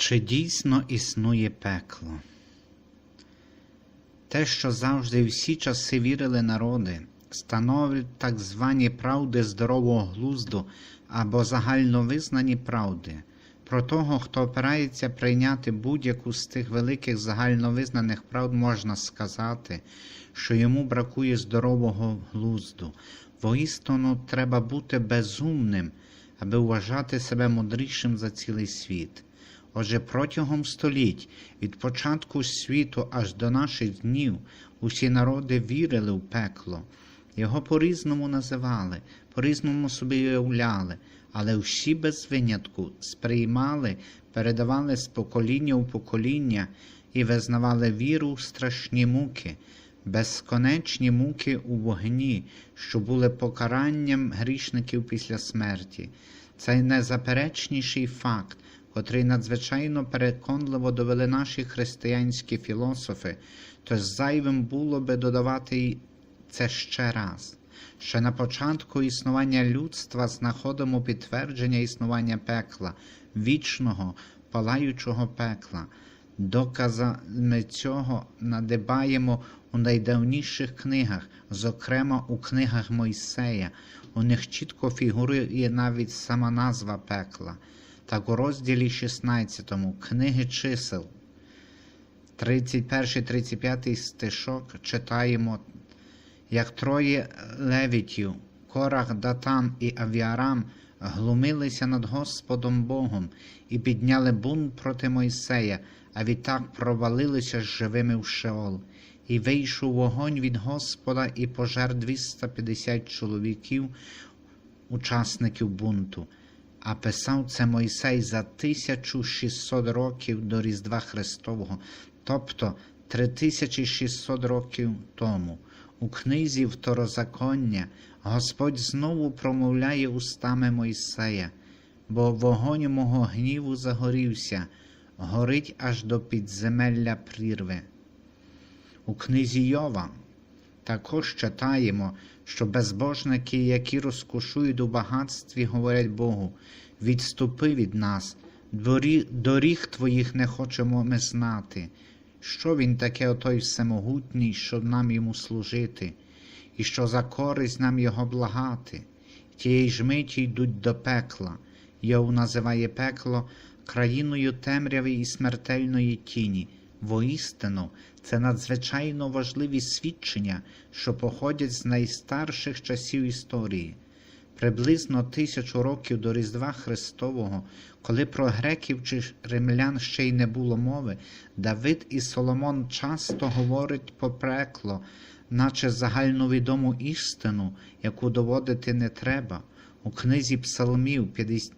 Чи дійсно існує пекло? Те, що завжди всі часи вірили народи, становить так звані правди здорового глузду або загальновизнані правди. Про того, хто опирається прийняти будь-яку з тих великих загальновизнаних правд, можна сказати, що йому бракує здорового глузду. Воістину треба бути безумним, аби вважати себе мудрішим за цілий світ. Отже, протягом століть, від початку світу аж до наших днів, усі народи вірили в пекло. Його по-різному називали, по-різному собі уявляли, але всі без винятку сприймали, передавали з покоління у покоління і визнавали віру в страшні муки, безконечні муки у вогні, що були покаранням грішників після смерті. Цей найзаперечніший факт, котрий надзвичайно переконливо довели наші християнські філософи, тож зайвим було би додавати це ще раз. Ще на початку існування людства знаходимо підтвердження існування пекла, вічного, палаючого пекла. Доказами цього надибаємо у найдавніших книгах, зокрема у книгах Мойсея. У них чітко фігурує навіть сама назва пекла. Так у розділі 16 книги чисел, 31-35 стишок читаємо, як троє левітів, Корах, Датан і Авіарам глумилися над Господом Богом і підняли бунт проти Мойсея, а відтак провалилися з живими в Шеол. І вийшов вогонь від Господа і пожер 250 чоловіків, учасників бунту. А писав це Мойсей за 1600 років до Різдва Христового, тобто 3600 років тому. У книзі Второзаконня Господь знову промовляє устами Мойсея, бо вогонь мого гніву загорівся, горить аж до підземелля прірви. У книзі Йова також читаємо, що безбожники, які розкошують у багатстві, говорять Богу, відступи від нас, доріг, твоїх не хочемо ми знати. Що він таке, отой всемогутній, щоб нам йому служити, і що за користь нам його благати. Тієї ж миті йдуть до пекла. Йов називає пекло країною темряви і смертельної тіні. Воістину, це надзвичайно важливі свідчення, що походять з найстарших часів історії. Приблизно тисячу років до Різдва Христового, коли про греків чи римлян ще й не було мови, Давид і Соломон часто говорять про пекло, наче загальновідому істину, яку доводити не треба. У книзі Псалмів 50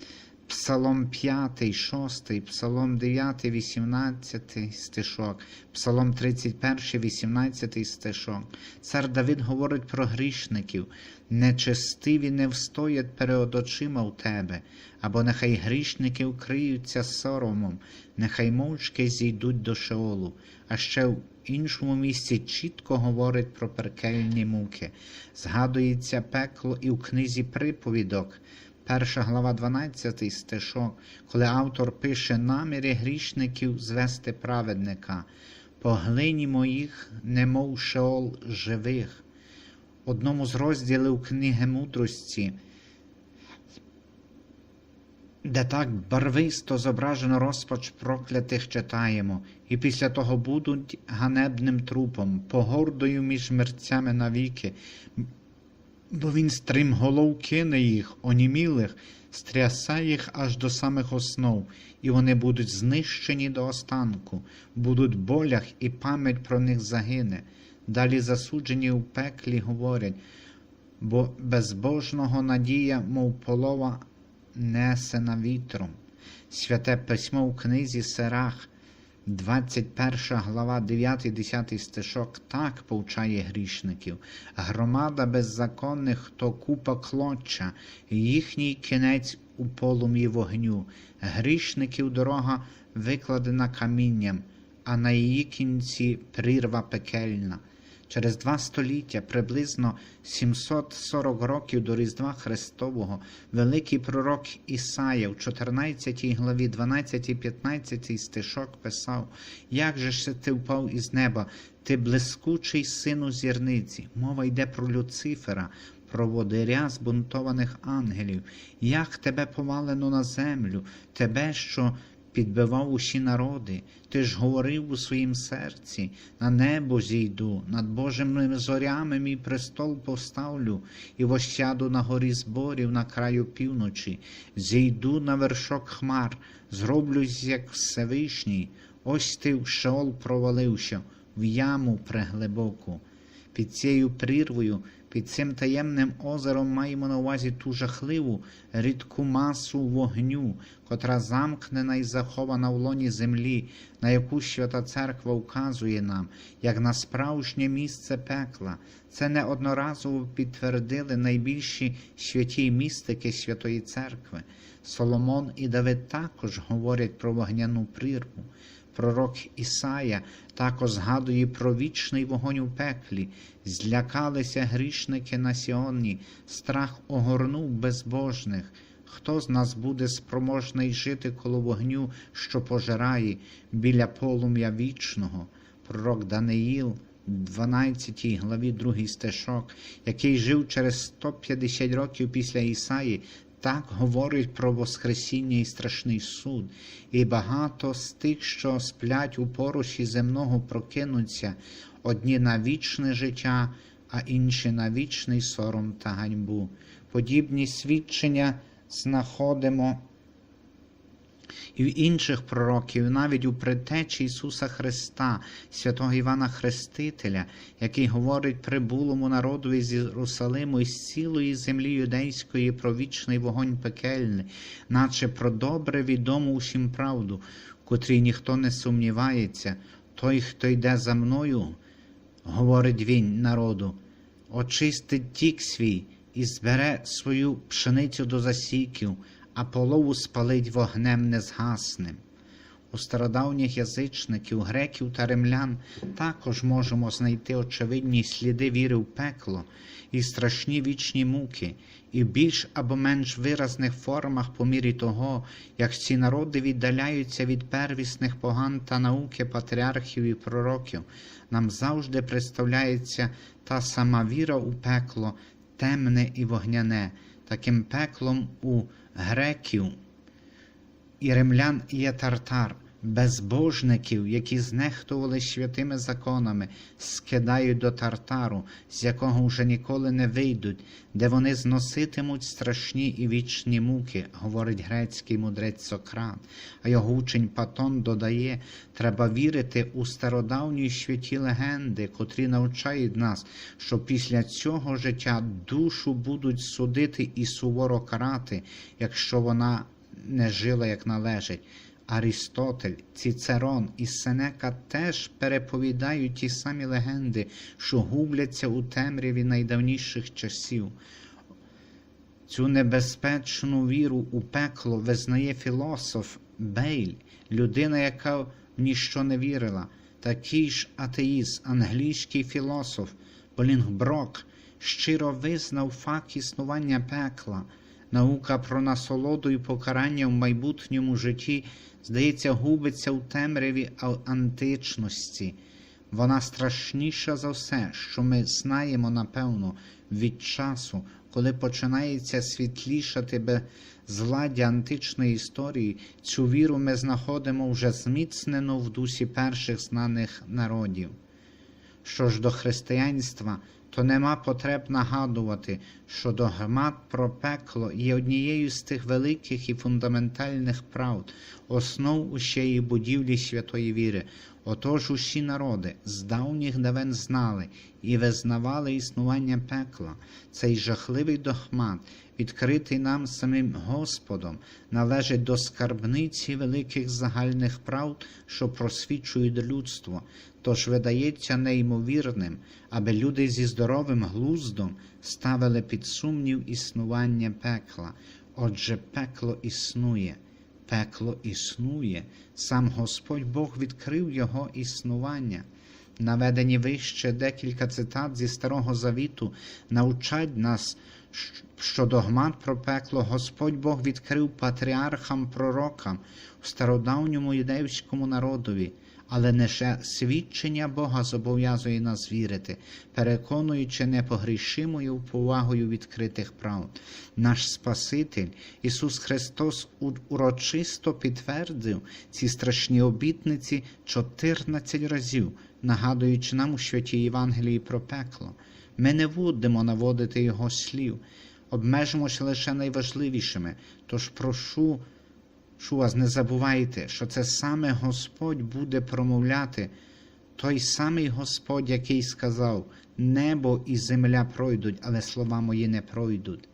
Псалом 5, 6, Псалом 9, 18 стишок, Псалом 31, 18 стишок. Цар Давид говорить про грішників. Нечестиві не встоять перед очима у тебе, або нехай грішники вкриються соромом, нехай мовчки зійдуть до Шеолу. А ще в іншому місці чітко говорить про перкельні муки. Згадується пекло і в книзі приповідок. Перша глава 12 стишок, коли автор пише наміри грішників звести праведника, по глині моїх, немов шеол живих. Одному з розділів книги мудрості, де так барвисто зображено розпач проклятих читаємо, і після того будуть ганебним трупом, погордою між мерцями навіки, бо він стрімголов кине їх, онімілих, стрясає їх аж до самих основ, і вони будуть знищені до останку, будуть болях, і пам'ять про них загине. Далі засуджені у пеклі говорять, бо безбожного надія, мов полова, несена вітром. Святе письмо у книзі Серах, 21 глава, 9-10 стишок так повчає грішників. Громада беззаконних то купа клоча, їхній кінець у полум'ї вогню. Грішників дорога викладена камінням, а на її кінці прірва пекельна. Через два століття, приблизно 740 років до Різдва Христового, великий пророк Ісая в 14 главі 12, 15 стишок писав: Як же ж ти впав із неба, ти блискучий сину зірниці? Мова йде про Люцифера, про водиря збунтованих ангелів, як тебе повалено на землю, тебе, що підбивав усі народи, ти ж говорив у своїм серці, на небо зійду, над Божими зорями мій престол поставлю, і восяду на горі зборів на краю півночі, зійду на вершок хмар, зроблюсь, як Всевишній, ось ти в Шеол провалився, в яму преглибоку. Під цією прірвою, під цим таємним озером маємо на увазі ту жахливу рідку масу вогню, котра замкнена і захована в лоні землі, на яку свята церква вказує нам, як на справжнє місце пекла. Це неодноразово підтвердили найбільші святі містики Святої Церкви. Соломон і Давид також говорять про вогняну прірву. Пророк Ісая також згадує про вічний вогонь у пеклі, злякалися грішники на Сіоні, страх огорнув безбожних. Хто з нас буде спроможний жити коло вогню, що пожирає біля полум'я вічного? Пророк Даниїл, 12 главі 2 стишок, який жив через 150 років після Ісаї, так говорить про Воскресіння і страшний суд, і багато з тих, що сплять у поруші земного, прокинуться одні на вічне життя, а інші на вічний сором та ганьбу. Подібні свідчення знаходимо і в інших пророків, навіть у предтечі Ісуса Христа, святого Івана Хрестителя, який говорить прибулому народу з Єрусалиму і з цілої землі юдейської про вічний вогонь пекельний, наче про добре відому усім правду, котрій ніхто не сумнівається, той, хто йде за мною, говорить він народу, очистить тік свій і збере свою пшеницю до засіків, а полову спалить вогнем незгасним. У стародавніх язичників, греків та римлян також можемо знайти очевидні сліди віри в пекло і страшні вічні муки, і в більш або менш виразних формах по мірі того, як ці народи віддаляються від первісних поган та науки патріархів і пророків, нам завжди представляється та сама віра у пекло, темне і вогняне, таким пеклом у греків і римлян є тартар, безбожників, які знехтували святими законами, скидають до тартару, з якого вже ніколи не вийдуть, де вони зноситимуть страшні і вічні муки, говорить грецький мудрець Сократ. А його учень Патон додає, треба вірити у стародавні святі легенди, котрі навчають нас, що після цього життя душу будуть судити і суворо карати, якщо вона не жила як належить. Арістотель, Цицерон і Сенека теж переповідають ті самі легенди, що губляться у темряві найдавніших часів. Цю небезпечну віру у пекло визнає філософ Бейль, людина, яка в ніщо не вірила, такий ж атеїст, англійський філософ Болінгброк щиро визнав факт існування пекла. Наука про насолоду і покарання в майбутньому житті, здається, губиться у темряві античності. Вона страшніша за все, що ми знаємо, напевно, від часу, коли починається світлішати безладдя античної історії, цю віру ми знаходимо вже зміцнену в дусі перших знаних народів. Що ж до християнства, то нема потреб нагадувати, що догмат про пекло є однією з тих великих і фундаментальних правд, основ усієї будівлі святої віри. Отож усі народи з давніх давен знали і визнавали існування пекла. Цей жахливий догмат, відкритий нам самим Господом, належить до скарбниці великих загальних правд, що просвічують людство. Тож видається неймовірним, аби люди зі здоровим глуздом ставили під сумнів існування пекла. Отже, пекло існує, пекло існує, сам Господь Бог відкрив його існування. Наведені вище декілька цитат зі Старого Завіту навчать нас, що догмат про пекло. Господь Бог відкрив патріархам пророкам у стародавньому юдейському народові, але лише свідчення Бога зобов'язує нас вірити, переконуючи непогрішимою повагою відкритих правд. Наш Спаситель Ісус Христос урочисто підтвердив ці страшні обітниці 14 разів, нагадуючи нам у святій Євангелії про пекло. Ми не будемо наводити його слів, обмежимося лише найважливішими. Тож прошу вас, не забувайте, що це саме Господь буде промовляти, той самий Господь, який сказав: Небо і земля пройдуть, але слова мої не пройдуть.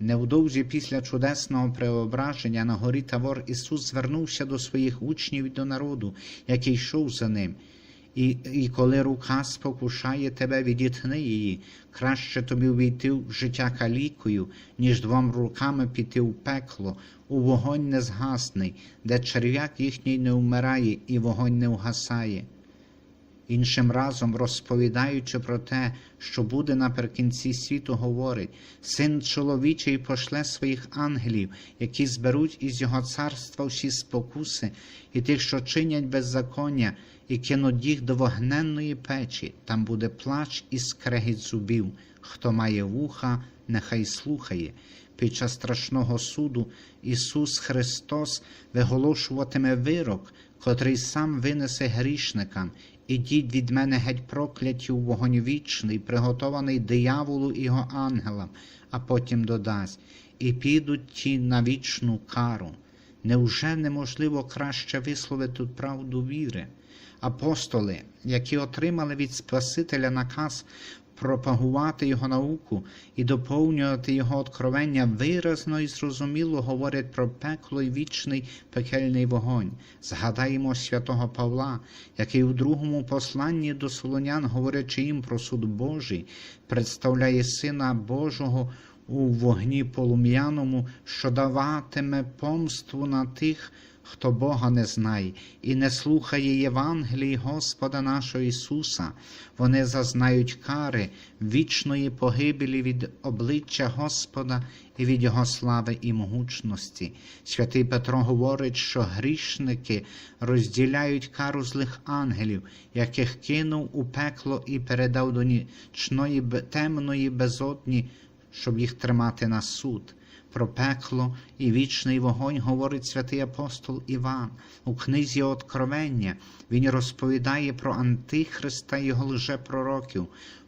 Невдовзі після чудесного преображення на горі Тавор Ісус звернувся до своїх учнів і до народу, який йшов за ним. І, і коли рука спокушає тебе, відітхни її, краще тобі увійти в життя калікою, ніж двом руками піти в пекло, у вогонь незгасний, де черв'як їхній не вмирає і вогонь не вгасає. Іншим разом, розповідаючи про те, що буде наприкінці світу, говорить: Син чоловічий пошле своїх ангелів, які зберуть із його царства всі спокуси, і тих, що чинять беззаконня, і кинуть їх до вогненної печі. Там буде плач і скрегіт зубів. Хто має вуха, нехай слухає. Під час страшного суду Ісус Христос виголошуватиме вирок, котрий сам винесе грішникам. Ідіть від мене геть прокляті у вогонь вічний, приготований дияволу і його ангелам, а потім додасть, і підуть ті на вічну кару. Невже неможливо краще висловити правду віри? Апостоли, які отримали від Спасителя наказ пропагувати його науку і доповнювати його откровення, виразно і зрозуміло говорять про пекло і вічний пекельний вогонь. Згадаємо святого Павла, який у другому посланні до Солонян, говорячи їм про суд Божий, представляє Сина Божого у вогні полум'яному, що даватиме помству на тих, хто Бога не знає і не слухає Євангелії Господа нашого Ісуса, вони зазнають кари вічної погибелі від обличчя Господа і від Його слави і могучності. Святий Петро говорить, що грішники розділяють кару злих ангелів, яких кинув у пекло і передав до нічної темної безодні, щоб їх тримати на суд. Про пекло і вічний вогонь говорить святий апостол Іван. У книзі Откровення він розповідає про Антихриста і його лжепророків,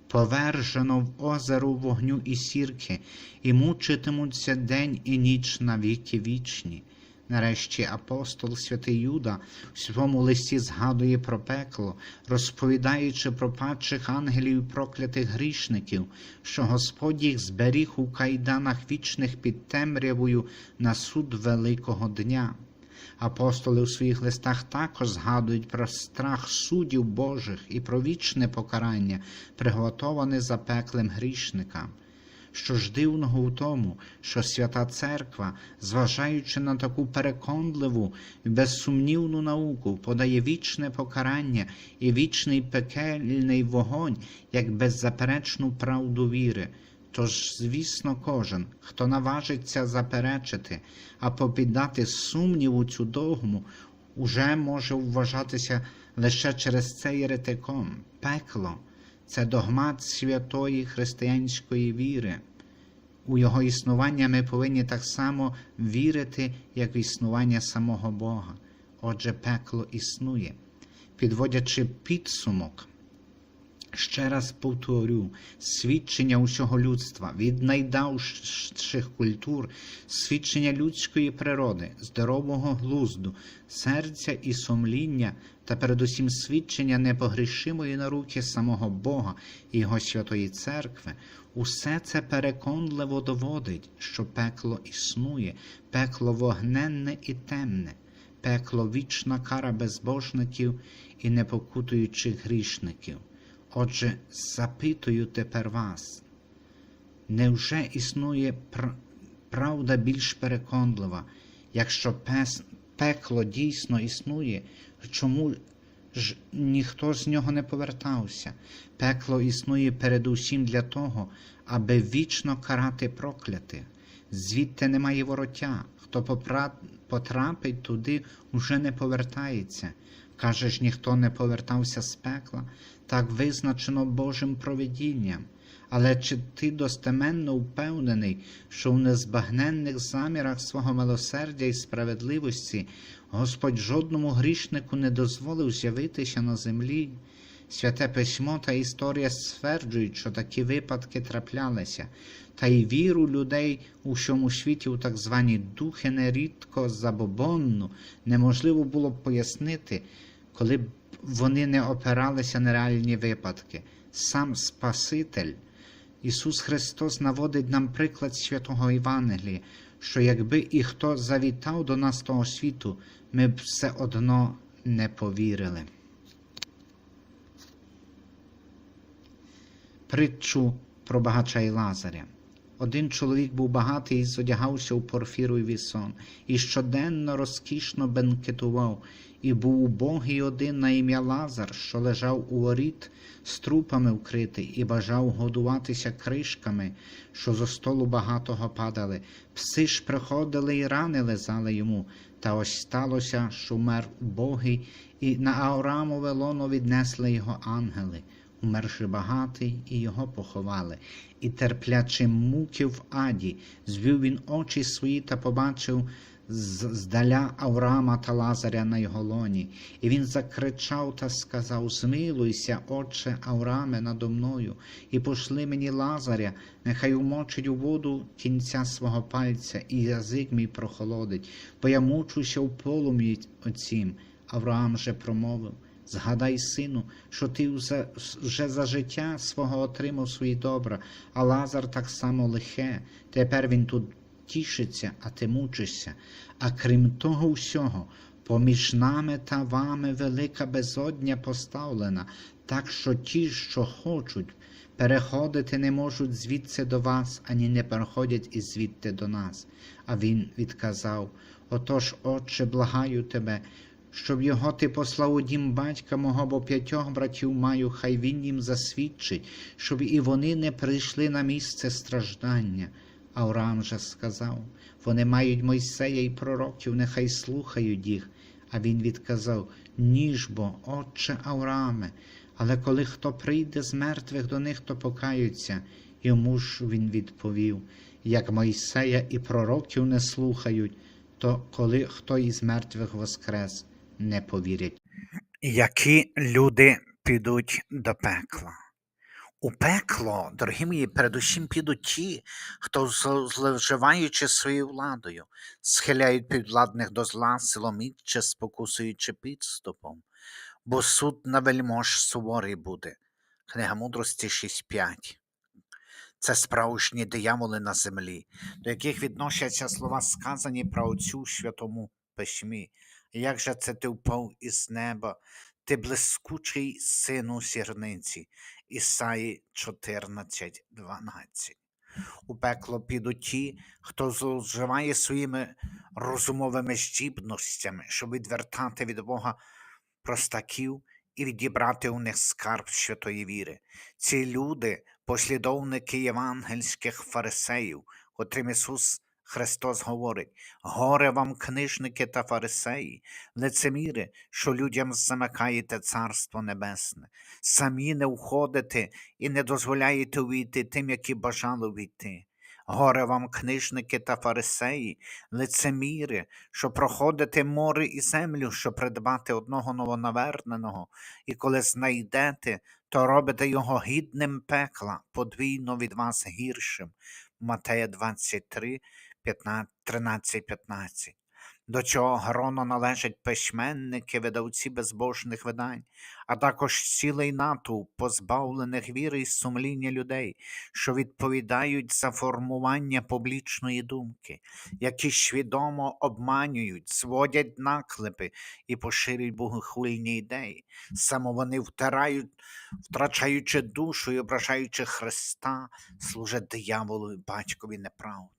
повержено в озеро вогню і сірки, і мучитимуться день і ніч на віки вічні. Нарешті апостол святий Юда у своєму листі згадує про пекло, розповідаючи про падших ангелів і проклятих грішників, що Господь їх зберіг у кайданах вічних під темрявою на суд Великого дня. Апостоли у своїх листах також згадують про страх суддів Божих і про вічне покарання, приготоване запеклим грішникам. Що ж дивного у тому, що Свята Церква, зважаючи на таку переконливу і безсумнівну науку, подає вічне покарання і вічний пекельний вогонь як беззаперечну правду віри. Тож, звісно, кожен, хто наважиться заперечити або піддати сумніву цю догму, уже може вважатися лише через це єретиком. Пекло це догмат святої християнської віри. У його існування ми повинні так само вірити, як в існування самого Бога. Отже, пекло існує. Підводячи підсумок, ще раз повторю, свідчення усього людства від найдавших культур, свідчення людської природи, здорового глузду, серця і сумління та передусім свідчення непогрішимої науки самого Бога і Його святої Церкви, усе це переконливо доводить, що пекло існує, пекло вогненне і темне, пекло вічна кара безбожників і непокутуючих грішників. Отже, запитую тепер вас, невже існує пр- правда більш переконлива, якщо пес, пекло дійсно існує, чому ж ніхто з нього не повертався. Пекло існує передусім для того, аби вічно карати проклятих. Звідти немає вороття. Хто попра- потрапить туди, уже не повертається. Кажеш, ніхто не повертався з пекла, так визначено Божим провидінням. Але чи ти достеменно впевнений, що в незбагненних замірах свого милосердя і справедливості Господь жодному грішнику не дозволив з'явитися на землі? Святе письмо та історія стверджують, що такі випадки траплялися, та й віру людей у всьому світі у так звані духи нерідко забобонну неможливо було б пояснити, коли б вони не опиралися на реальні випадки. Сам Спаситель. Ісус Христос наводить нам приклад святого Євангелія, що якби і хто завітав до нас того світу, ми б все одно не повірили. Притчу про багача і Лазаря. Один чоловік був багатий і зодягався у порфіровий сон, і щоденно розкішно бенкетував, і був убогий один на ім'я Лазар, що лежав у воріт, з трупами вкритий, і бажав годуватися кришками, що зо столу багатого падали. Пси ж приходили і рани лизали йому. Та ось сталося, що вмер убогий, і на Авраамове лоно віднесли його ангели. Умерши багатий, і його поховали, і терплячи муки в аді, звів він очі свої та побачив здаля Авраама та Лазаря на його лоні. І він закричав та сказав: Змилуйся, отче Аврааме, надо мною, і пошли мені Лазаря, нехай умочить у воду кінця свого пальця, і язик мій прохолодить, бо я мучуся в полум'ї оцім. Авраам же промовив. Згадай, сину, що ти вже, за життя свого отримав свої добра, а Лазар так само лихе. Тепер він тут тішиться, а ти мучишся. А крім того всього, поміж нами та вами велика безодня поставлена, так що ті, що хочуть, переходити не можуть звідси до вас, ані не переходять і звідти до нас. А він відказав: Отож, Отче, благаю тебе, щоб його ти послав у дім батька мого, бо п'ятьох братів маю, хай він їм засвідчить, щоб і вони не прийшли на місце страждання. Авраам же сказав: вони мають Мойсея і пророків, нехай слухають їх. А він відказав: Ніж бо, отче Аврааме, але коли хто прийде з мертвих до них, то покаються. Йому ж він відповів: як Мойсея і пророків не слухають, то коли хто із мертвих воскрес, не повірять. Які люди підуть до пекла? У пекло, дорогі мої, передусім підуть ті, хто, зловживаючи своєю владою, схиляють підвладних до зла, силомітче, спокусуючи підступом, бо суд на вельмож суворий буде. Книга мудрості 6.5. Це справжні дияволи на землі, до яких відносяться слова, сказані про Отцю Святому Письмі. Як же це ти впав із неба, ти блискучий сину сірниці, Ісаї 14.12. У пекло підуть ті, хто зловживає своїми розумовими здібностями, щоб відвертати від Бога простаків і відібрати у них скарб святої віри. Ці люди, послідовники євангельських фарисеїв, котрим Ісус Христос говорить: горе вам, книжники та фарисеї, лицеміри, що людям замикаєте Царство Небесне, самі не входите і не дозволяєте увійти тим, які бажали увійти. Горе вам, книжники та фарисеї, лицеміри, що проходите море і землю, щоб придбати одного новонаверненого, і коли знайдете, то робите його гідним пекла, подвійно від вас гіршим. Матея 23, 13, 15. До цього грону належать письменники, видавці безбожних видань, а також цілий натовп позбавлених віри і сумління людей, що відповідають за формування публічної думки, які свідомо обманюють, зводять наклепи і поширюють богохульні ідеї. Саме вони втирають, втрачаючи душу і ображаючи Христа, служать дияволу і батькові неправди.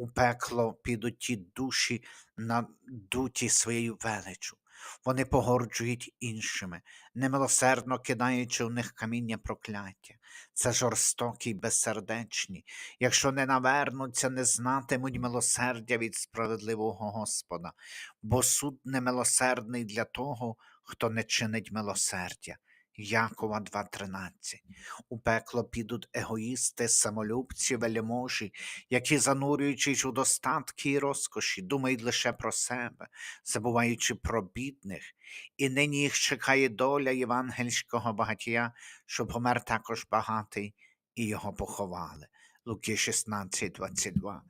У пекло підуть ті душі, надуті своєю величу, Вони погорджують іншими, немилосердно кидаючи у них каміння прокляття. Це жорстокі й безсердечні. Якщо не навернуться, не знатимуть милосердя від справедливого Господа, бо суд немилосердний для того, хто не чинить милосердя. Якова 2.13. У пекло підуть егоїсти, самолюбці, вельможі, які, занурюючись у достатки і розкоші, думають лише про себе, забуваючи про бідних, і нині їх чекає доля євангельського багатія, що помер також багатий, і його поховали. Луки 16.22.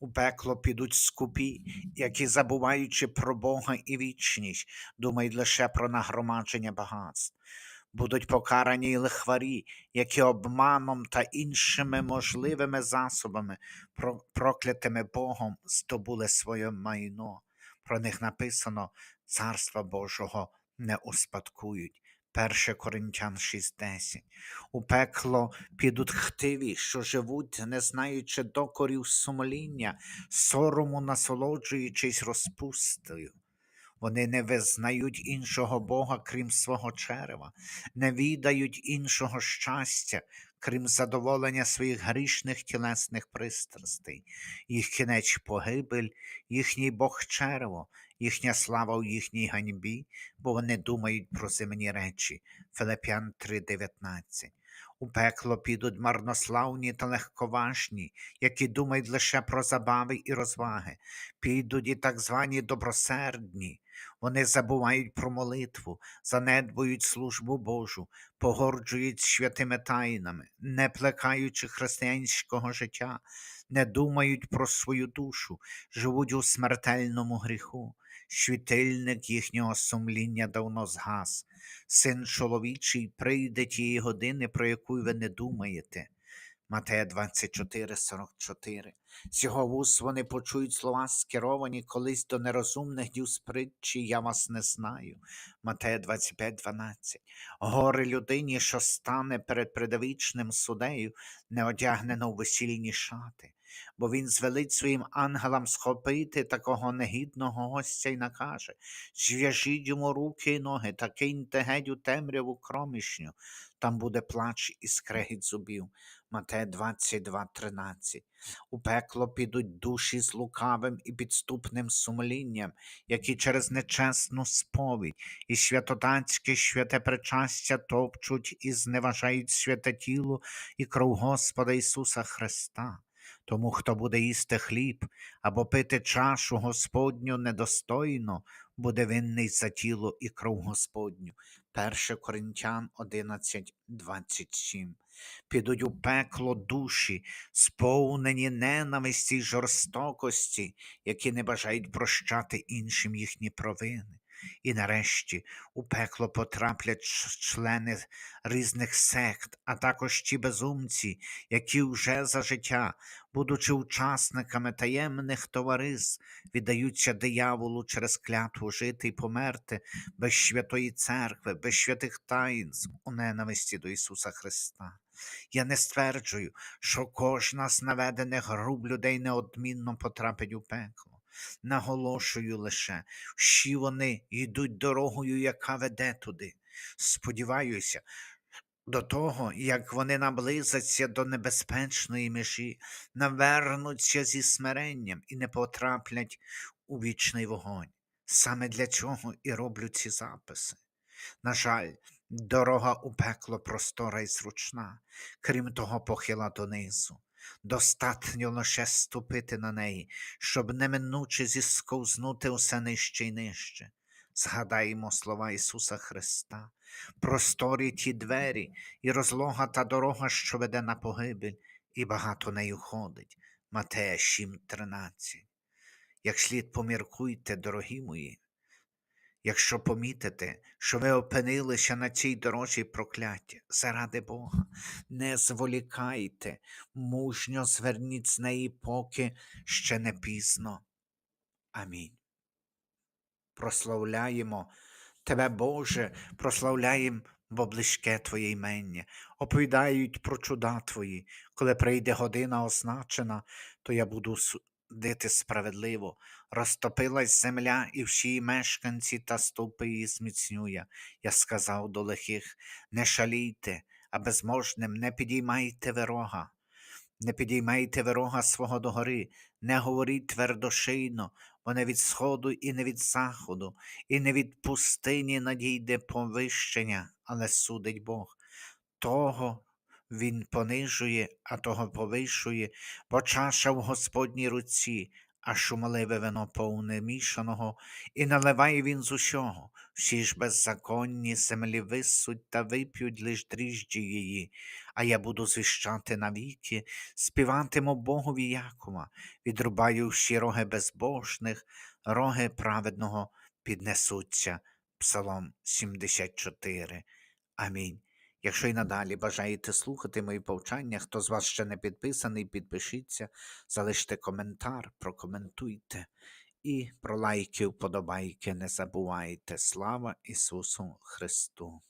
У пекло підуть скупі, які, забуваючи про Бога і вічність, думають лише про нагромадження багатств. Будуть покарані й лихварі, які обманом та іншими можливими засобами, проклятими Богом, здобули своє майно. Про них написано Царства Божого не успадкують. 1 Коринтян 6.10. У пекло підуть хтиві, що живуть, не знаючи докорів сумління, сорому насолоджуючись розпустою. Вони не визнають іншого Бога, крім свого черева, не відають іншого щастя, крім задоволення своїх грішних тілесних пристрастей. Їх кінець погибель, їхній Бог черево, їхня слава у їхній ганьбі, бо вони думають про земні речі. Филип'ян 3:19. У пекло підуть марнославні та легковажні, які думають лише про забави і розваги. Підуть і так звані добросердні. Вони забувають про молитву, занедбують службу Божу, погорджують святими тайнами, не плекаючи християнського життя, не думають про свою душу, живуть у смертельному гріху. Світильник їхнього сумління давно згас. Син чоловічий прийде тієї години, про яку ви не думаєте. Матея 24, 44. З його вуст вони почують слова, скеровані колись до нерозумних дів притчі «Я вас не знаю. Матея 25, 12. Горе людині, що стане перед предвічним судею, не одягнено в весільні шати, бо він звелить своїм ангелам схопити такого негідного гостя й накаже зв'яжіть йому руки й ноги та киньте геть у темряву кромішню, там буде плач і скрегіт зубів. Матея 22, 13. У пекло підуть душі з лукавим і підступним сумлінням, які через нечесну сповідь і святотатське святе причастя топчуть і зневажають святе тіло і кров Господа Ісуса Христа. Тому, хто буде їсти хліб або пити чашу Господню недостойно, буде винний за тіло і кров Господню. 1 Коринтян 11, 27. Підуть у пекло душі, сповнені ненависті й жорстокості, які не бажають прощати іншим їхні провини. І нарешті у пекло потраплять члени різних сект, а також ті безумці, які вже за життя, будучи учасниками таємних товариств, віддаються дияволу через клятву жити і померти без святої церкви, без святих таїнств у ненависті до Ісуса Христа. Я не стверджую, що кожна з наведених груп людей неодмінно потрапить у пекло. Наголошую лише, всі вони йдуть дорогою, яка веде туди. Сподіваюся, до того, як вони наблизяться до небезпечної межі, навернуться зі смиренням і не потраплять у вічний вогонь. Саме для цього і роблю ці записи. На жаль, дорога у пекло простора і зручна, крім того, похила донизу. Достатньо лише ступити на неї, щоб неминуче зісковзнути усе нижче й нижче. Згадаємо слова Ісуса Христа, просторі ті двері, і розлога та дорога, що веде на погибель, і багато нею ходить. Матея 7:13. Як слід поміркуйте, дорогі мої, якщо помітите, що ви опинилися на цій дорожі прокляття, заради Бога, не зволікайте, мужньо зверніть з неї, поки ще не пізно. Амінь. Прославляємо Тебе, Боже, прославляємо бо близьке Твоє імення, оповідають про чуда Твої. Коли прийде година означена, то я буду судити справедливо. Розтопилась земля, і всі мешканці та стовпи її зміцнює. Я сказав до лихих: не шалійте, а безможним не підіймайте вирога. Не підіймайте вирога свого догори, не говоріть твердошийно, бо не від сходу і не від заходу, і не від пустині надійде повищення, але судить Бог. Того він понижує, а того повишує, бо чаша в Господній руці, а шумливе вино повне мішаного, і наливає він з усього. Всі ж беззаконні землі висуть та вип'ють лиш дріжджі її, а я буду звіщати навіки, співатиму Богові Якова, відрубаю всі роги безбожних, роги праведного піднесуться. Псалом 74. Амінь. Якщо й надалі бажаєте слухати мої повчання, хто з вас ще не підписаний, підпишіться, залиште коментар, прокоментуйте і про лайки, вподобайки не забувайте. Слава Ісусу Христу!